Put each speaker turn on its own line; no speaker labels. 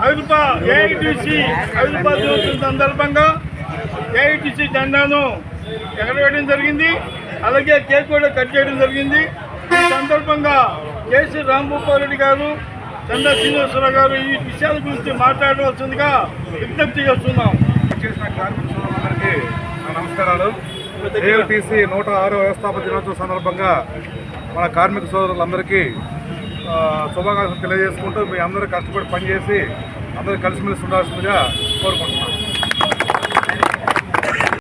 అవిరుప AITC అవిరుప దినోత్సవం సందర్భంగా ఏఐటిసి జెండాను ఎగరవేయడం జరిగింది అలాగే కేక్ కూడా కట్ చేయడం జరిగింది ఈ సందర్భంగా కేసీ రాంభూపాల్ రెడ్డి గారు చంద్ర శ్రీనివాసరావు గారు ఈ విషయాల గురించి మాట్లాడవలసిందిగా విజ్ఞప్తి చేస్తున్నాం
చేసిన కార్మిక నమస్కారాలు ఏఎల్టీసీ నూట ఆరో వ్యవస్థాపక దినోత్సవం సందర్భంగా మన కార్మిక సోదరులందరికీ శుభాకాంక్షలు తెలియజేసుకుంటూ మీ అందరూ కష్టపడి పనిచేసి అందరూ కలిసిమెలిసి ఉండాల్సిందిగా కోరుకుంటున్నాం.